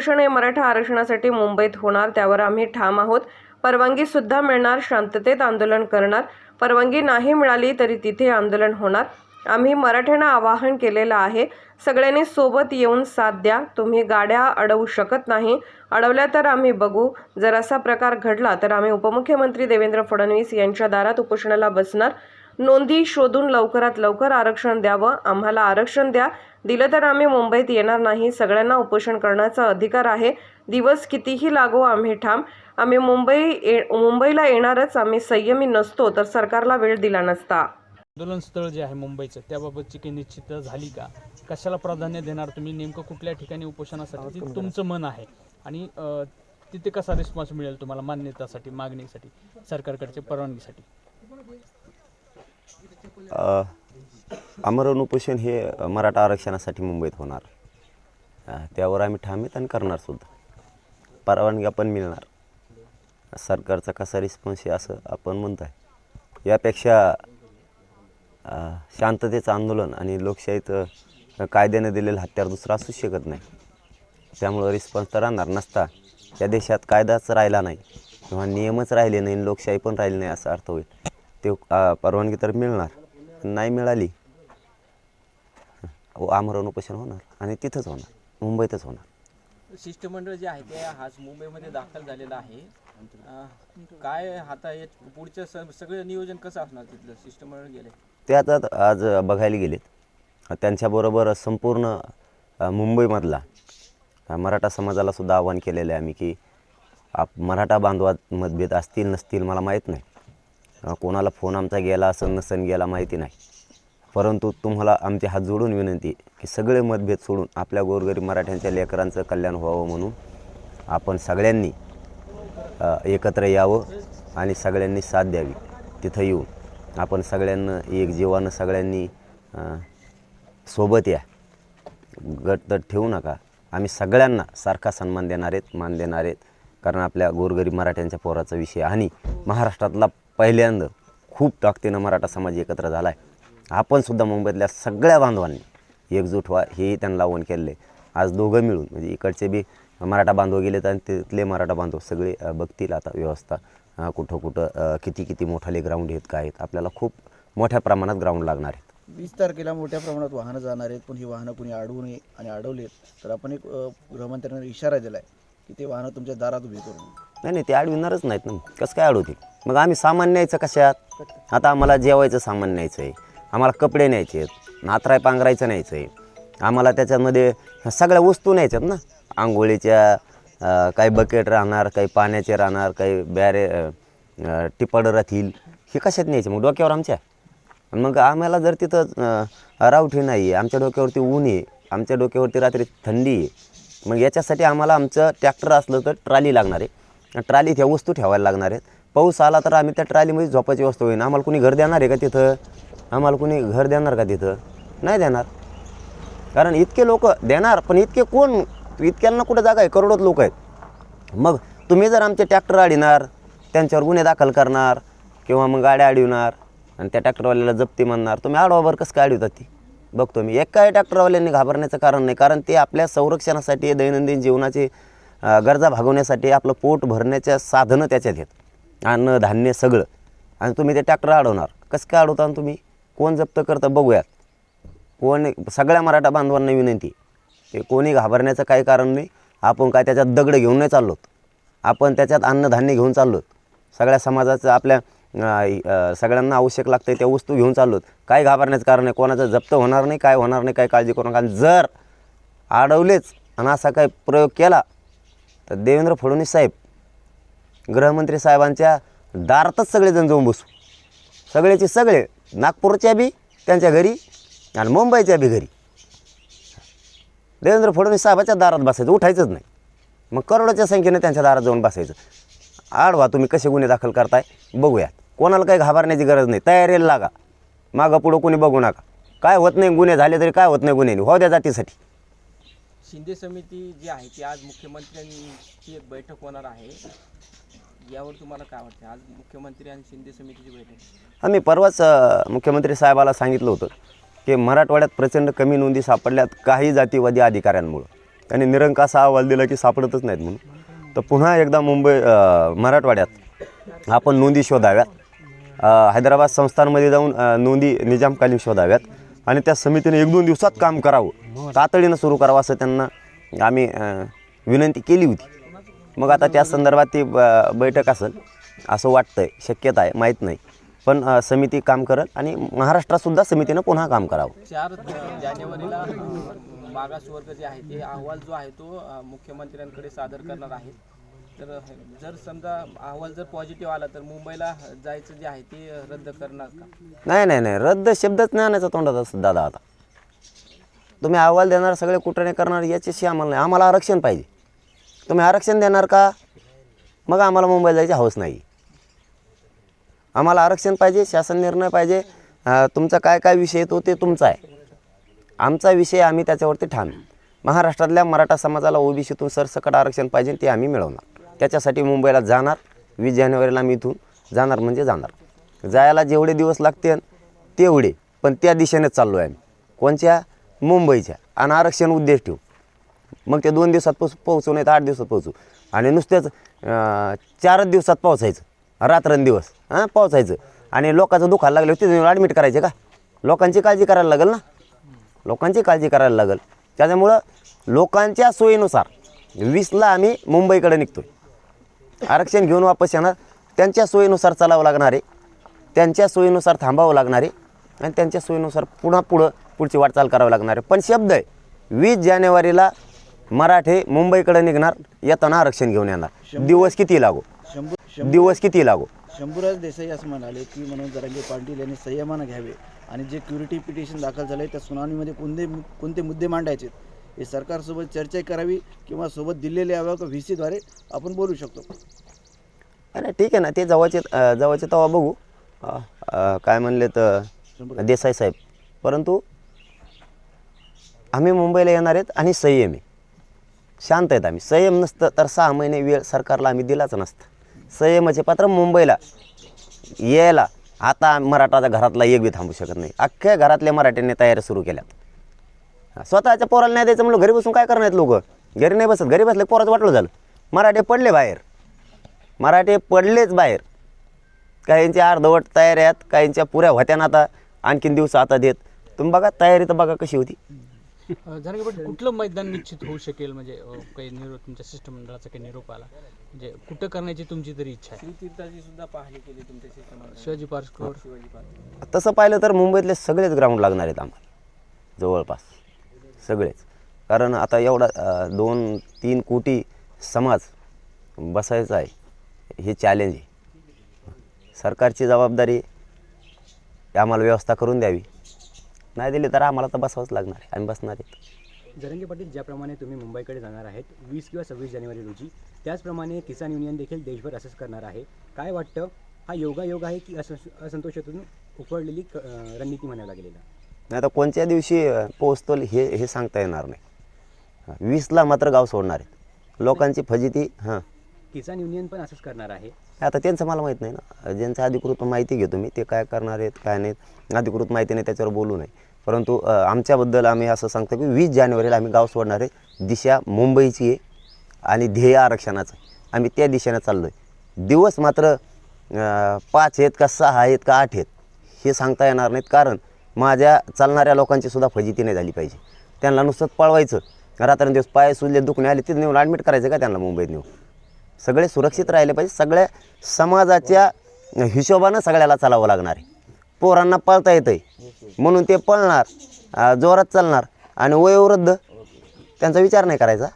उपोषण हे मराठा आरक्षणासाठी मुंबईत होणार त्यावर आम्ही ठाम आहोत. परवानगी सुद्धा मिळणार शांततेत आंदोलन करणार. परवानगी नाही मिळाली तरी तिथे आंदोलन होणार. आम्ही मराठ्यांना आवाहन केलेलं आहे सगळ्यांनी सोबत येऊन साथ द्या. तुम्ही गाड्या अडवू शकत नाही. अडवल्या तर आम्ही बघू. जर असा प्रकार घडला तर आम्ही उपमुख्यमंत्री देवेंद्र फडणवीस यांच्या दारात उपोषणाला बसणार. नोंदी शोधून लवकरात लवकर आरक्षण द्यावं. आम्हाला आरक्षण द्या. दिलं तर आम्ही मुंबईत येणार नाही. सगळ्यांना उपोषण करण्याचा अधिकार आहे. दिवस कितीही लागो आम्ही ठाम. आम्ही मुंबई ये मुंबईला येणारच. आम्ही संयमी नसतो तर सरकारला वेळ दिला नसता. आंदोलन स्थळ जे आहे मुंबईचं त्याबाबतची काही निश्चित झाली का? कशाला प्राधान्य देणार तुम्ही? नेमकं कुठल्या ठिकाणी उपोषणासाठी तुमचं मन आहे? आणि तिथे कसा रिस्पॉन्स मिळेल तुम्हाला मान्यतासाठी मागणीसाठी सरकारकडच्या परवानगीसाठी? आमरण उपोषण हे मराठा आरक्षणासाठी मुंबईत होणार. त्यावर आम्ही ठामेत आणि करणार सुद्धा. परवानग्या पण मिळणार. सरकारचा कसा रिस्पॉन्स आहे असं आपण म्हणत आहे यापेक्षा शांततेचं आंदोलन आणि लोकशाहीत कायद्याने दिलेलं हत्यार दुसरं असू शकत नाही. त्यामुळं रिस्पॉन्स तर राहणार नसता. या देशात कायदाच राहिला नाही. किंवा नियमच राहिले नाही आणि लोकशाही पण राहिली नाही असा अर्थ होईल. ते परवानगी तर मिळणार. नाही मिळाली आमरण उपोषण होणार आणि तिथंच होणार मुंबईतच होणार. शिष्टमंडळ जे आहे ते आज मुंबईमध्ये दाखल झालेलं आहे. काय आता पुढचं सगळं नियोजन कसं असणार तिथलं? शिष्टमंडळ गेले. ते आता आज बघायला गेलेत. त्यांच्याबरोबर संपूर्ण मुंबईमधला मराठा समाजाला सुद्धा आवाहन केलेलं आहे आम्ही की आप मराठा बांधवात मतभेद असतील नसतील मला माहीत नाही. कोणाला फोन आमचा गेला असं नसन गेला माहिती नाही. परंतु तुम्हाला आमचे हात जोडून विनंती की सगळे मतभेद सोडून आपल्या गोरगरीब मराठ्यांच्या लेकरांचं कल्याण व्हावं म्हणून आपण सगळ्यांनी एकत्र यावं आणि सगळ्यांनी साथ द्यावी. तिथं येऊन आपण सगळ्यांना एक जीवानं सगळ्यांनी सोबत या. गट ठेवू नका. आम्ही सगळ्यांना सारखा सन्मान देणार आहेत मान देणार आहेत. कारण आपल्या गोरगरीब मराठ्यांच्या पोराचा विषय आणि महाराष्ट्रातला पहिल्यांदा खूप ताकदीनं मराठा समाज एकत्र झाला आहे आपणसुद्धा मुंबईतल्या सगळ्या बांधवांनी एकजूट व्हा हेही त्यांना आव्हान केलेलं आहे आज दोघं मिळून म्हणजे इकडचे बी मराठा बांधव गेलेत आणि तिथले मराठा बांधव सगळे बघतील आता व्यवस्था कुठं कुठं किती किती मोठाले ग्राउंड आहेत काय आहेत. आपल्याला खूप मोठ्या प्रमाणात ग्राउंड लागणार आहेत. वीस तारखेला मोठ्या प्रमाणात वाहनं जाणार आहेत पण ही वाहनं कुणी अडवू नये आणि अडवलीत तर आपण एक गृहमंत्र्यांना इशारा दिला आहे की ते वाहनं तुमच्या दारात उभी करून नाही नाही ते अडविणारच नाहीत ना. कसं काय अडवतील? मग आम्ही सामान न्यायचं कशात? आता आम्हाला जेवायचं सामान न्यायचं आहे आम्हाला कपडे न्यायचे आहेत. नातराय पांघरायचं न्यायचं आहे आम्हाला त्याच्यामध्ये सगळ्या वस्तू न्यायच्यात ना. आंघोळीच्या काही बकेट राहणार काही पाण्याचे राहणार काही बॅरे अं, राहतील. हे कशात न्यायचे? मग डोक्यावर आमच्या. मग आम्हाला जर तिथं रावठी नाही आहे आमच्या डोक्यावरती ऊन आहे आमच्या डोक्यावरती रात्री थंडी आहे मग याच्यासाठी आम्हाला आमचं ट्रॅक्टर असलं तर ट्राली लागणार आहे. ट्रालीत ह्या वस्तू ठेवायला लागणार आहेत. पाऊस आला तर आम्ही त्या ट्रालीमध्ये झोपाची वस्तू होईन आम्हाला कुणी घर देणार आहे का तिथं? आम्हाला कुणी घर देणार का तिथं? नाही देणार. कारण इतके लोक देणार पण इतके कोण इतक्यांना कुठं जागा आहे? करोडोत लोक आहेत. मग तुम्ही जर आमचे ट्रॅक्टर अडविणार त्यांच्यावर गुन्हे दाखल करणार किंवा मग गाड्या अडविणार आणि त्या ट्रॅक्टरवाल्याला जप्ती म्हणणार तुम्ही आडवावर कसं काय अडवतात ती? बघतो मी. एक काय ट्रॅक्टरवाल्यांनी घाबरण्याचं कारण नाही कारण ते आपल्या संरक्षणासाठी दैनंदिन जीवनाचे गरजा भागवण्यासाठी आपलं पोट भरण्याच्या साधनं त्याच्यात आहेत. अन्न धान्य सगळं. आणि तुम्ही ते ट्रॅक्टर अडवणार. कसं काय अडवता आणि तुम्ही? कोण जप्त करतं बघूयात. कोण सगळ्या मराठा बांधवांना विनंती ते की कोणी घाबरण्याचं काही कारण नाही. आपण काय त्याच्यात दगड घेऊन नाही चाललोत. आपण त्याच्यात अन्नधान्य घेऊन चाललोत. सगळ्या समाजाचं आपल्या सगळ्यांना आवश्यक लागतं त्या वस्तू घेऊन चाललोत. काय घाबरण्याचं कारण आहे कोणाचं जप्त होणार नाही काय होणार नाही काय काळजी करू नका. जर अडवलेच आणि असा काही प्रयोग केला तर देवेंद्र फडणवीस साहेब गृहमंत्री साहेबांच्या दारातच सगळेजण जाऊन बसू. सगळेचे सगळे नागपूरच्या बी त्यांच्या घरी आणि मुंबईच्या बी घरी. देवेंद्र फडणवीस साहेबाच्या दारात बसायचं उठायचंच नाही. मग करोडोच्या संख्येने त्यांच्या दारात जाऊन बसायचं. आडवा तुम्ही कसे गुन्हे दाखल करताय? बघूयात. कोणाला काही घाबरण्याची गरज नाही. तयारीला लागा. मागं पुढं कोणी बघू नका. काय होत नाही गुन्हे झाले तरी काय होत नाही गुन्हे हो द्या जातीसाठी. शिंदे समिती जी आहे ती आज मुख्यमंत्र्यांची एक बैठक होणार आहे. यावर तुम्हाला काय वाटतं? आज मुख्यमंत्री आणि शिंदे समितीची बैठक. आम्ही परवाच मुख्यमंत्री साहेबाला सांगितलं होतं की मराठवाड्यात प्रचंड कमी नोंदी सापडल्यात काही जातीवादी अधिकाऱ्यांमुळं. त्यांनी निरंकासा अहवाल दिला की सापडतच नाहीत म्हणून. तर पुन्हा एकदा मुंबई मराठवाड्यात आपण नोंदी शोधाव्यात. हैदराबाद संस्थांमध्ये जाऊन नोंदी निजामकालीन शोधाव्यात. आणि त्या समितीने एक दोन दिवसात काम करावं. तातडीनं सुरू करावं असं त्यांना आम्ही विनंती केली होती. मग आता त्या संदर्भात ती ब- बैठक असेल असं वाटतंय. शक्यता आहे माहीत नाही. पण समिती काम करत आणि महाराष्ट्रातसुद्धा समितीनं पुन्हा काम करावं. चार जानेवारीला मागासवर्ग जे आहे ते अहवाल जो आहे तो मुख्यमंत्र्यांकडे सादर करणार आहे. तर जर समजा अहवाल जर पॉझिटिव्ह आला तर मुंबईला जायचं जे आहे ते रद्द करणार का? नाही नाही नाही. रद्द शब्दच नाही आणायचा तोंडात असं दादा आता. तुम्ही अहवाल देणार सगळे कुठे करणार याच्याशी आम्हाला नाही. आम्हाला आरक्षण पाहिजे. तुम्ही आरक्षण देणार का? मग आम्हाला मुंबईला जायची हौस नाही. आम्हाला आरक्षण पाहिजे शासन निर्णय पाहिजे. तुमचा काय काय विषय येतो ते तुमचा आहे. आमचा विषय आम्ही त्याच्यावरती ठाम महाराष्ट्रातल्या मराठा समाजाला ओबीसीतून सरसकट आरक्षण पाहिजे ते आम्ही मिळवणार. त्याच्यासाठी मुंबईला जाणार. वीस जानेवारीला मी इथून जाणार म्हणजे जाणार. जायला जेवढे दिवस लागतील तेवढे. पण त्या दिशेनेच चाललो आहे आम्ही. कोणच्या? मुंबईच्या. आणि आरक्षण उद्देश ठेवू. मग ते दोन दिवसात पोच पोहोचू नाही तर आठ दिवसात पोहोचू. आणि नुसतेच चारच दिवसात पावसायचं रात्रंदिवस. हां पावसायचं आणि लोकांचं दुखायला लागलं तिथे ॲडमिट करायचे का? लोकांची काळजी करायला लागेल ना? लोकांची काळजी करायला लागेल. त्याच्यामुळं लोकांच्या सोयीनुसार वीसला आम्ही मुंबईकडे निघतो आरक्षण घेऊन वापस येणार त्यांच्या सोयीनुसार चालावं लागणार आहे त्यांच्या सोयीनुसार थांबावं लागणार आहे आणि त्यांच्या सोयीनुसार पुन्हा पुढं पुढची वाटचाल करावी लागणार. आहे पण शब्द आहे वीस जानेवारीला मराठे मुंबईकडे निघणार येताना आरक्षण घेऊन येणार. दिवस किती लागो? शंभू दिवस किती लागो? शंभूराज देसाई असं म्हणाले की मनोज जरांगे पाटील यांनी संयमानं घ्यावे आणि जे क्युरिटी पिटिशन दाखल झाले त्या सुनावणीमध्ये कोणते कोणते मुद्दे मांडायचे हे सरकारसोबत चर्चा करावी किंवा सोबत दिलेले यावं का व्ही सीद्वारे आपण बोलू शकतो. आणि ठीक आहे ना ते जवळचे जवळचे तेव्हा बघू. काय म्हणले तर देसाई साहेब. परंतु आम्ही मुंबईला येणार आहेत आणि संयम. आहे शांत आहेत आम्ही. संयम नसतं तर सहा महिने वेळ सरकारला आम्ही दिलाच नसतं. संयमाचे पात्र मुंबईला यायला आता मराठाच्या घरातला एक बी थांबू शकत नाही. अख्ख्या घरातल्या मराठ्यांनी तयारी सुरू केल्या स्वतःच्या पोराला नाही द्यायचं म्हणलं घरी बसून काय करणार लोक? घरी नाही बसत. घरी बसले पोराचं वाटलं झालं. मराठे पडले बाहेर. मराठे पडलेच बाहेर. काहींच्या अर्धवट तयाऱ्या आहेत काहींच्या पुऱ्या होत्या ना आता. आणखीन दिवस आता देत. तुम्ही बघा तयारी तर बघा कशी होती. कुठलं मैदान निश्चित होऊ शकेल? म्हणजे काही निरोप तुमच्या शिष्टमंडळाचा काही निरोप आला. म्हणजे कुठं करण्याची तुमची तरी इच्छा आहे? शिवतीर्थाची सुद्धा पाहणी केली तुमच्या शिष्टमंडळाने. शिवाजी पार्कवर शिवाजी पार्क. तसं पाहिलं तर मुंबईतले सगळेच ग्राउंड लागणार आहेत आम्हाला. जवळपास. सगळेच. कारण आता एवढा दोन तीन कोटी समाज बसायचा आहे हे चॅलेंज आहे. सरकारची जबाबदारी आम्हाला व्यवस्था करून द्यावी. नाही दिली तर आम्हाला तर बसावंच लागणार आहे. आम्ही बसणार आहे. जरंगे पाटील ज्याप्रमाणे तुम्ही मुंबईकडे जाणार आहेत वीस किंवा सव्वीस जानेवारी रोजी त्याचप्रमाणे किसान युनियन देखील देशभर असंच करणार आहे. काय वाटतं? हा योगायोग आहे की असं असंतोषातून उफळलेली रणनीती म्हणायला लागलेलं नाही आता कोणत्या दिवशी पोहोचतो हे हे सांगता येणार नाही. वीसला मात्र गाव सोडणार आहेत लोकांची फजिती हां. किसान युनियन पण असंच करणार आहे. आता त्यांचं मला माहीत नाही ना. ज्यांचं अधिकृत माहिती घेतो मी ते काय करणार आहेत काय नाहीत अधिकृत माहिती नाही त्याच्यावर बोलू नये. परंतु आमच्याबद्दल आम्ही असं सांगतो की वीस जानेवारीला आम्ही गाव सोडणार आहे. दिशा मुंबईची आहे आणि ध्येय आरक्षणाचं आम्ही त्या दिशेनं चाललो आहे दिवस मात्र पाच आहेत का सहा आहेत का आठ आहेत हे सांगता येणार नाहीत. कारण माझ्या चालणाऱ्या लोकांची सुद्धा फजिती नाही झाली पाहिजे. त्यांना नुसतं पळवायचं. रात्रंदिवस पाय सुजले दुखणे आले तिथे नेऊन ॲडमिट करायचं का त्यांना मुंबईत नेऊन? सगळे सुरक्षित राहिले पाहिजे. सगळ्या समाजाच्या हिशोबानं सगळ्याला चालावं लागणार आहे. पोरांना पळता येतं आहे म्हणून ते पळणार जोरात चालणार आणि वयोवृद्ध त्यांचा विचार नाही करायचा.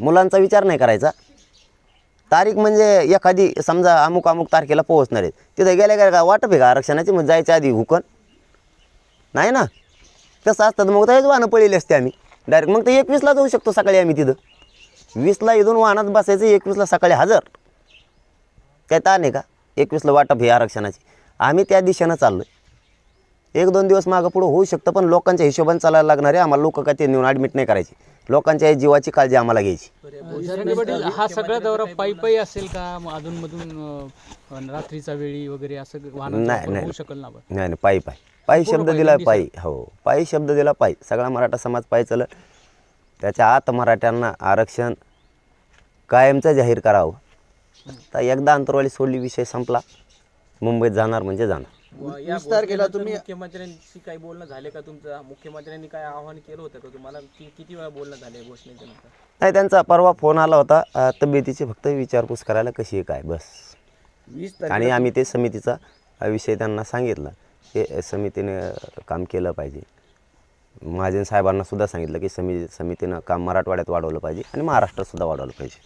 मुलांचा विचार नाही करायचा. तारीख म्हणजे एखादी समजा अमुक अमुक तारखेला पोहोचणार आहेत. तिथे गेल्या गेल्या का वाटप आहे का? आरक्षणाची? मग जायच्या आधी हुकन. नाही ना? तसं असतं तर मग तर वाहनं पळलेली असते आम्ही. डायरेक्ट मग तर एकवीसला जाऊ शकतो सकाळी आम्ही तिथं. वीसला इथून वाहनात बसायचं एकवीसला सकाळी हजर. काय ताण आहे का? एकवीसला वाटप हे आरक्षणाची. आम्ही त्या दिशेनं चाललो आहे एक दोन दिवस मागं पुढं होऊ शकतं पण लोकांच्या हिशोबाने चालायला लागणार आहे आम्हाला लोक काय ते नेऊन ॲडमिट नाही करायचे. लोकांच्या जीवाची काळजी आम्हाला घ्यायची. जरांगे पाटील हा सगळा दौरा पायी पायी असेल का? मग अधूनमधून अ, रात्रीचा वेळी वगैरे असं वाहन नाही, नाही. होऊ शकेल ना आपण? नाही नाही पायी पायी पायी शब्द दिला पायी हो. पायी शब्द दिला पायी. सगळा मराठा समाज पायी चलत त्याच्या आत मराठ्यांना आरक्षण कायमचं जाहीर करावं. तर एकदा अंतरवाली सोडली विषय संपला. मुंबईत जाणार म्हणजे जाणार. व या वीस तारखेला घोषणेनंतर तुम्ही- मुख्यमंत्र्यांशी काही बोलणं झाले का तुमचं? मुख्यमंत्र्यांनी काय आवाहन केलं होतं का तुम्हाला? कि- किती वेळा बोलणं झाले घोषणेच्या नंतर नाही त्यांचा परवा फोन आला होता अ, तब्येतीची फक्त विचारपूस करायला कशी आहे काय बस. वीस आणि तारखेला आम्ही ते समितीचा अ, विषय त्यांना सांगितला हे समितीने अ, काम केलं पाहिजे. महाजन साहेबांना सुद्धा सांगितलं की समी समितीनं काम मराठवाड्यात वाढवलं पाहिजे आणि महाराष्ट्रात सुद्धा वाढवलं पाहिजे.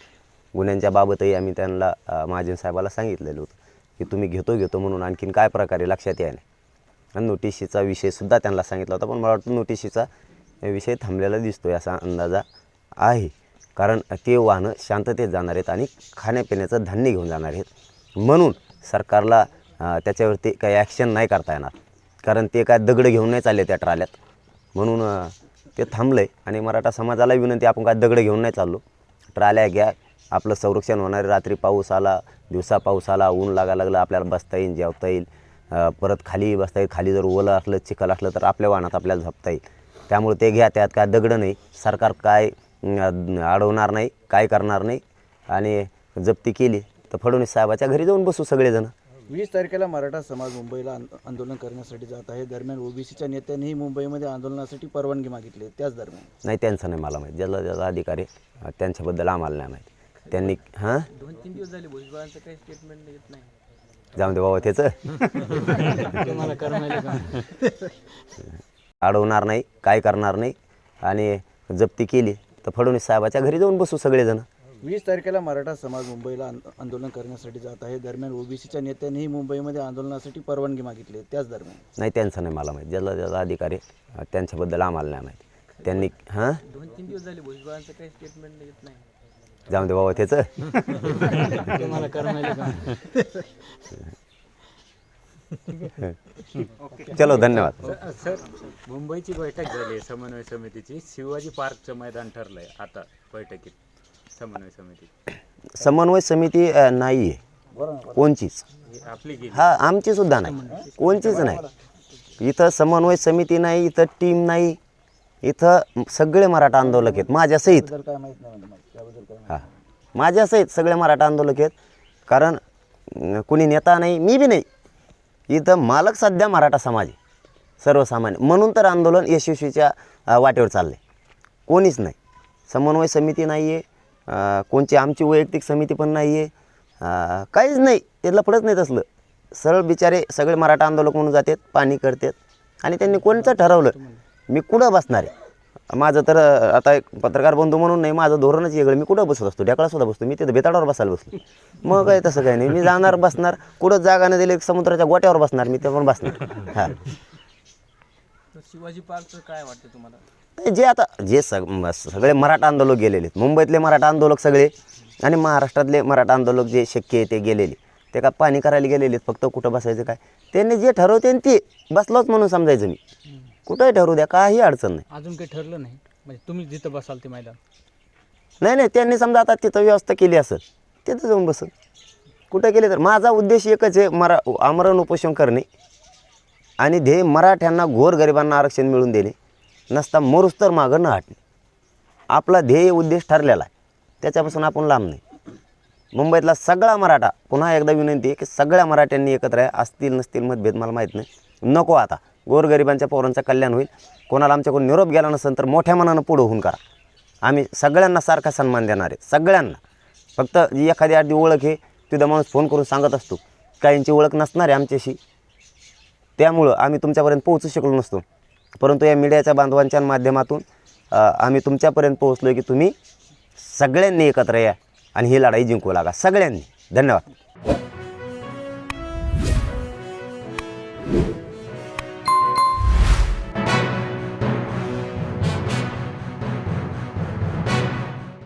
गुन्ह्यांच्या बाबतही आम्ही त्यांना अ, महाजन साहेबाला सांगितलेलं होतं. की तुम्ही घेतो घेतो म्हणून आणखीन काय प्रकारे लक्षात यायला? आणि नोटिशीचा विषयसुद्धा त्यांना सांगितला होता पण मला वाटतं नोटिशीचा विषय थांबलेला दिसतो आहे असा अंदाजा आहे. कारण ते वाहनं शांततेत जाणार आहेत आणि खाण्यापिण्याचं धान्य घेऊन जाणार आहेत. म्हणून सरकारला त्याच्यावरती काही ॲक्शन नाही करता येणार. कारण ते काय दगड घेऊन नाही चालले त्या ट्राल्यात. म्हणून ते थांबलं आहे आणि मराठा समाजाला विनंती आपण काय दगड घेऊन नाही चाललो. ट्राल्या घ्या आपलं संरक्षण होणार आहे. रात्री पाऊस आला दिवसा पाऊस आला ऊन लागायला लागलं आपल्याला बसता येईल जेवता येईल. परत खाली बसता येईल खाली जर ओलं असलं चिखल असलं तर आपल्या वाहनात आपल्याला झपता येईल. त्यामुळे ते घ्या त्यात काय दगड नाही. सरकार काय अडवणार नाही काय करणार नाही. आणि जप्ती केली तर फडणवीस साहेबाच्या घरी जाऊन बसू सगळेजण. वीस तारखेला मराठा समाज मुंबईला आंद- आंदोलन करण्यासाठी जात आहे. दरम्यान ओबीसीच्या नेत्यांनीही मुंबईमध्ये आंदोलनासाठी परवानगी मागितली आहे. त्याच दरम्यान. नाही त्यांचं नाही मला माहीत. ज्याला ज्याला अधिकारी त्यांच्याबद्दल आम्हाला नाही माहीत. त्यांनी हां? दोन तीन दिवस झाले भुजबळांचं काही स्टेटमेंट येत नाही जाऊन दे बाबा त्याचं. तुम्हाला करमायला का अडवणार नाही काय करणार नाही. आणि जप्ती केली तर फडणवीस साहेबाच्या घरी जाऊन बसू सगळेजण. वीस तारखेला मराठा समाज मुंबईला आंद- आंदोलन करण्यासाठी जात आहे. दरम्यान ओबीसीच्या नेत्यांनीही मुंबईमध्ये आंदोलनासाठी परवानगी मागितली आहे. त्याच दरम्यान. नाही त्यांचं नाही मला माहीत. ज्याला ज्याला अधिकारी त्यांच्याबद्दल आम्हाला नाही माहीत. त्यांनी हां? दोन तीन दिवस झाले भुजबळांचं काही स्टेटमेंट येत नाही. जाऊन दे बाबा त्याचं. चलो धन्यवाद. सर मुंबईची बैठक झाली आहे समन्वय समितीची. शिवाजी पार्कचं मैदान ठरलंय आता बैठकीत समन्वय समिती समन्वय समिती नाही आहे कोणचीच. ही आपली हा आमची सुद्धा नाही. कोणचीच नाही. इथं समन्वय समिती नाही इथं टीम नाही. इथं सगळे मराठा आंदोलक आहेत. माझ्यासहित तर काय माहीत नाही म्हणजे मला त्याबद्दल काय हा. माझ्यासहित सगळे मराठा आंदोलक आहेत. कारण अं, कुणी नेता नाही मी बी नाही. इथं मालक सध्या मराठा समाज आहे. सर्वसामान्य. म्हणून तर आंदोलन यशस्वीच्या अं, वाटेवर चाललं आहे कोणीच नाही. समन्वय समिती नाही आहे कोणची आमची वैयक्तिक समिती पण नाही आहे काहीच नाही. ते लफडच नाही तसलं. सरळ बिचारे सगळे मराठा आंदोलक म्हणून जातात पाणी करतात. आणि त्यांनी कोणचं ठरवलं मी कुठं बसणार आहे? माझं तर आता एक पत्रकार बंधू म्हणून नाही माझं धोरणच वेगळं. मी कुठं बसत असतो? ढेकळा सुद्धा बसतो. मी तिथं बेताडावर बसायला बसलो. मग काय तसं काही नाही. मी जाणार बसणार. कुठं जागा नाही दिली समुद्राच्या गोट्यावर बसणार. मी त्यावर बसणार. हां. शिवाजी पार्कचं काय वाटतं तुम्हाला? नाही, जे आता जे सग सगळे मराठा आंदोलक गेलेले. आहेत मुंबईतले मराठा आंदोलक सगळे आणि महाराष्ट्रातले मराठा आंदोलक जे शक्य आहे ते गेलेले. ते का पाणी करायला गेलेले आहेत फक्त कुठं बसायचं काय? त्यांनी जे ठरवते ते बसलोच म्हणून समजायचं मी. कुठंही ठरवू द्या काही अडचण नाही. अजून काही ठरलं नाही? म्हणजे तुम्ही जिथं बसाल ते मैदान. नाही नाही त्यांनी समजा आता तिथं व्यवस्था केली असेल तिथं जाऊन बसल. कुठं केले तर माझा उद्देश एकच आहे मरा आमरण उपोषण करणे आणि ध्येय मराठ्यांना गोरगरिबांना आरक्षण मिळवून देणे नसता मरुस तर मागं न हटणे. आपला ध्येय उद्देश ठरलेला आहे. त्याच्यापासून आपण लांब नाही. मुंबईतला सगळा मराठा पुन्हा एकदा विनंती आहे की सगळ्या मराठ्यांनी एकत्र आहे असतील नसतील मतभेद मला माहीत नाही. नको आता. गोरगरिबांच्या पोरांचं कल्याण होईल. कोणाला आमच्याकडून निरोप गेला नसेल तर मोठ्या मनानं पुढं होऊन करा. आम्ही सगळ्यांना सारखा सन्मान देणार आहे. सगळ्यांना. फक्त जी एखादी अर्धी ओळख आहे तिथं माणूस फोन करून सांगत असतो. काहींची ओळख नसणार आहे आमच्याशी. त्यामुळं आम्ही तुमच्यापर्यंत पोहोचू शकलो नसतो. परंतु या मीडियाच्या बांधवांच्या माध्यमातून आम्ही तुमच्यापर्यंत पोहोचलो की तुम्ही सगळ्यांनी एकत्र या आणि ही लढाई जिंकू लागा. सगळ्यांनी. धन्यवाद.